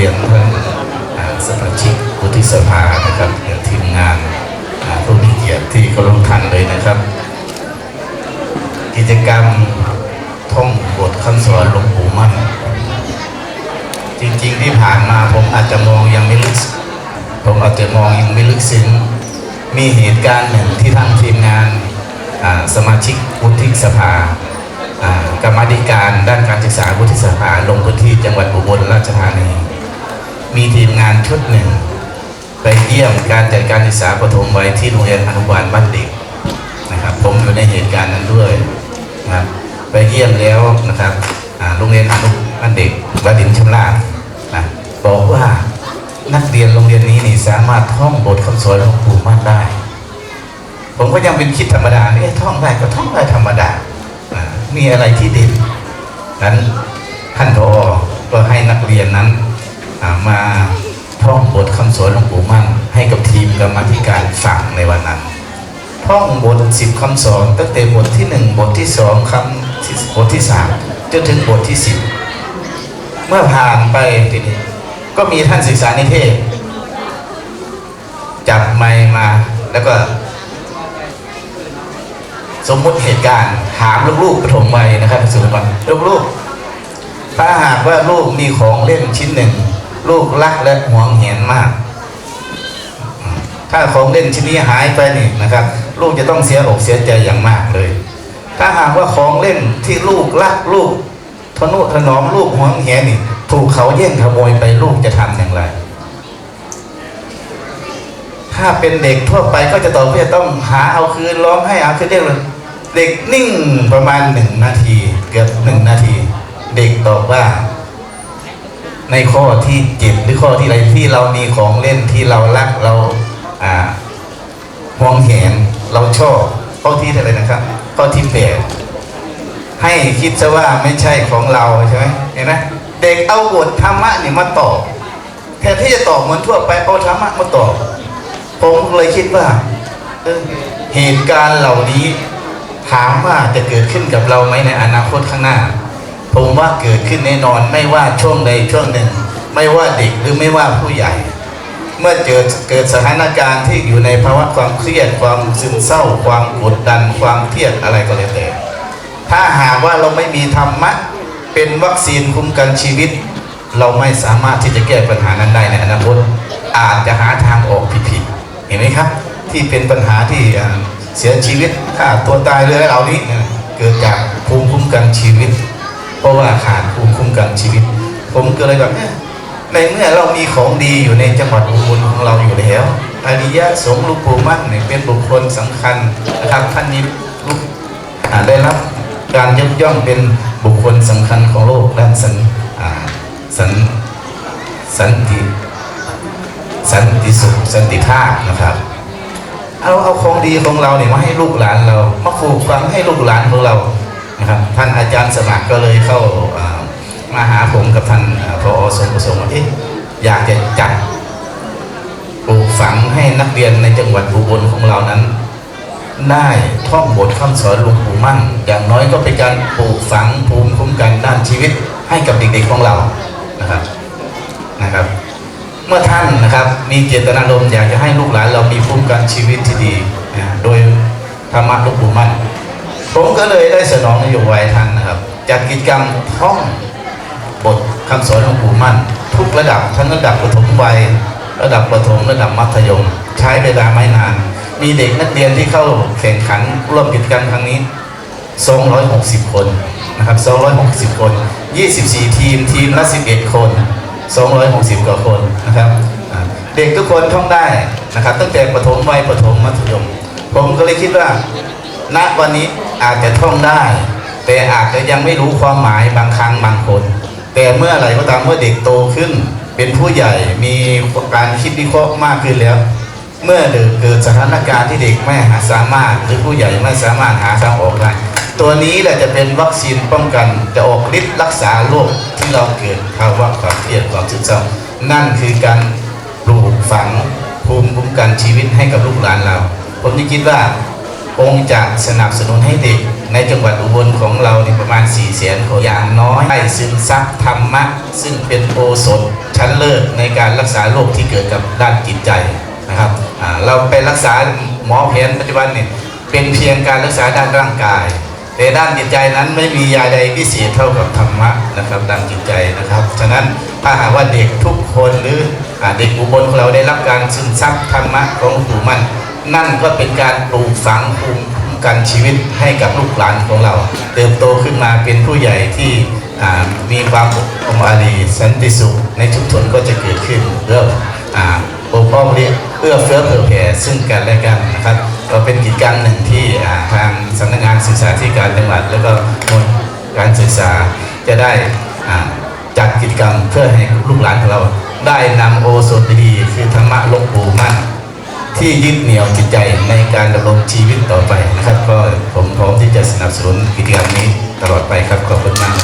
เรียนท่านอ่าสมาชิกวุฒิสภานะครับทีมงานผู้มีเกียรติที่เคารพท่านเลยนะครับ กิจกรรมท่องบทคำสอนหลวงปู่มั่น จริงๆที่ผ่านมาผมอาจจะมองยังไม่ลึกผมอาจจะมองยังไม่ลึกซึ้งมีเหตุการณ์หนึ่งที่ทางทีมงานสมาชิกวุฒิสภากรรมธิการด้านการศึกษาวุฒิสภาลงพื้นที่จังหวัดอุบลราชธานี มีทีมงานชุดหนึ่ง ไปเยี่ยมการจัดการศึกษาประถมวัยที่โรงเรียนอนุบาลบ้านเด็กนะครับ ผมอยู่ในเหตุการณ์นั้นด้วยนะครับไปเยี่ยมแล้วนะครับโรงเรียนอนุบาลเด็กบดินทร์ชำราบนะบอกว่านักเรียนโรงเรียนนี้นี่สามารถท่องบทคำสอนหลวงปู่มั่นได้ ผมก็ยังเป็นคิดธรรมดาเนี่ยท่องได้ก็ท่องได้ธรรมดาอ่มีอะไรที่เด่นนั้นท่านพอก็ให้นักเรียนนั้น มาท่องบทคำสอนหลวงปู่มั่นให้กับทีมกรรมธิการฟังในวันนั้นท่องบทสิบคำสอนตั้งแต่บทที่หนึ่งบทที่สองคำบทที่สามจนถึงบทที่สิบเมื่อผ่านไปทีนี้ก็มีท่านศึกษานิเทศ จับไมมาแล้วก็ สมมุติเหตุการณ์ถามลูกๆปฐมวัยนะครับสุดก่อนลูกๆถ้าหากว่าลูกมีของเล่นชิ้นหนึ่ง ลูกรักและหวงแหนมาก ถ้าของเล่นชิ้นนี้หายไปนี่นะครับ ลูกจะต้องเสียอกเสียใจอย่างมากเลย ถ้าหากว่าของเล่นที่ลูกรักลูกทนุถนอมลูกหวงแหนนี่ ถูกเขาแย่งขโมยไปลูกจะทำอย่างไร ถ้าเป็นเด็กทั่วไปก็จะตอบว่าจะต้องหาเอาคืนร้องให้เอาคืนเรียกเลยเด็กนิ่งประมาณหนึ่งนาที เกือบหนึ่งนาที เด็กตอบว่า ในข้อที่เจ็ดหรือข้อที่อะไรที่เรามีของเล่นที่เรารักเราอ่ามองเห็นเราชอบข้อที่เท่าไรนะครับ ข้อที่แปดให้คิดซะว่าไม่ใช่ของเราใช่ไหมเห็นไหมเด็กเอาบทธรรมะนี่มาตอบแทนที่จะตอบเหมือนทั่วไปเอาธรรมะมาตอบผมเลยคิดว่าเออเหตุการณ์เหล่านี้ถามว่าจะเกิดขึ้นกับเราไหมในอนาคตข้างหน้า ผมว่าเกิดขึ้นแน่นอนไม่ว่าช่วงใดช่วงหนึ่ง ไม่ว่าเด็กหรือไม่ว่าผู้ใหญ่ เมื่อเจอเกิดสถานการณ์ที่อยู่ในภาวะความเครียดความซึมเศร้า ความกดดันความเครียดอะไรก็แล้วแต่ถ้าหากว่าเราไม่มีธรรมะเป็นวัคซีนคุ้มกันชีวิต เราไม่สามารถที่จะแก้ปัญหานั้นได้ในอนาคตอาจจะหาทางออกผิดๆเห็นไหมครับ ที่เป็นปัญหาที่เสียชีวิตฆ่าตัวตายเลยเหล่านี้เนี่ยเกิดจากภูมิคุ้มกันชีวิต เพราะว่าขาดภูมิคุ้มกันชีวิต ผมก็เลยแบบในเมื่อเรามีของดีอยู่ในจังหวัดอุบลของเราอยู่แล้วอริยะสงฆ์ลูกปู่มั่นเนี่ยเป็นบุคคลสำคัญนะครับท่านนี้ลูกอ่าได้รับการยกย่องเป็นบุคคลสำคัญของโลกด้านสันสันสันติสันติสุขสันติภาพนะครับเอาเอาของดีของเราเนี่ยมาให้ลูกหลานเรามาปลูกฝังให้ลูกหลานของเรา นะครับท่านอาจารย์สมัครก็เลยเข้ามาหาผมกับท่านพอสมประสงค์ว่าเอ๊ะอยากจะจัดปลูกฝังให้นักเรียนในจังหวัดอุบลของเรานั้น ได้ท่องบทคำสอนหลวงปู่มั่น อย่างน้อยก็เป็นการปลูกฝังภูมิคุ้มกันด้านชีวิตให้กับเด็กๆของเรานะครับนะครับ เมื่อท่านนะครับมีเจตนารมณ์อยากจะให้ลูกหลานเรามีภูมิคุ้มกันชีวิตที่ดีนะโดยธรรมะหลวงปู่มั่น ผมก็เลยได้สนองนโยบายท่านนะครับจัดกิจกรรมท่องบทคำสอนหลวงปู่มั่น ทุกระดับทั้งระดับประถมวัยระดับประถมระดับมัธยม ใช้เวลาไม่นาน มีเด็กนักเรียนที่เข้าแข่งขันร่วมกิจกรรมครั้งนี้ 260 คนนะครับ 260 คน 24 ทีมทีมละ 11 คน 260 กว่าคนนะครับเด็กทุกคนท่องได้นะครับ ตั้งแต่ประถมวัยประถมมัธยม ผมก็เลยคิดว่า ณวันนี้อาจจะท่องได้ แต่อาจจะยังไม่รู้ความหมายบางครั้งบางคน แต่เมื่อไหร่ก็ตามเมื่อเด็กโตขึ้น เป็นผู้ใหญ่มีการคิดวิเคราะห์มากขึ้นแล้ว เมื่อเกิดสถานการณ์ที่เด็กไม่หาสามารถ หรือผู้ใหญ่ไม่สามารถหาทางออกได้ตัวนี้แหละจะเป็นวัคซีนป้องกันจะออกฤทธิ์รักษาโรคที่เราเกิดภาวะความเครียดความซึมเศร้านั่นคือการปลูกฝังภูมิคุ้มกันชีวิตให้กับลูกหลานเรา ผมจึงคิดว่า องค์จะสนับสนุนให้เด็ก ในจังหวัดอุบลของเราในประมาณ4ี่แสนคนอย่างน้อยได้ซึมซับธรรมะ ซึ่งเป็นโอสถชั้นเลิศในการรักษาโรคที่เกิดกับด้านจิตใจนะครับอ่าเราไปรักษาหมอแผนปัจจุบันเนี่ยเป็นเพียงการรักษาด้านร่างกาย แต่ด้านจิตใจนั้นไม่มียาใดพิเศษเท่ากับธรรมะนะครับด้านจิตใจนะครับ ฉะนั้นถ้าหากว่าเด็กทุกคนหรือเด็กอุบลของเราได้รับการซึมซับธรรมะของหลวงปู่มั่น นั่นก็เป็นการปลูกฝังภูมิกันชีวิตให้กับลูกหลานของเรา เติบโตขึ้นมาเป็นผู้ใหญ่ที่มีความอบอารีสันติสุขในชุมชนก็จะเกิดขึ้นเพื่ออ่าปกป้องเรียกเอื้อเฟื้อเผื่อแผ่ซึ่งกันและกันนะครับก็เป็นกิจกรรมหนึ่งที่ทางสำนักงานศึกษาธิการจังหวัด แล้วก็หน่วยการศึกษาจะได้จัดกิจกรรมเพื่อให้ลูกหลานของเราได้นำโอสถดีคือธรรมะลวงปู่มั่น ที่ยึดเหนี่ยวจิตใจในการดำรงชีวิตต่อไปนะครับ ก็ผมพร้อมที่จะสนับสนุนกิจกรรมนี้ตลอดไปครับขอบคุณมาก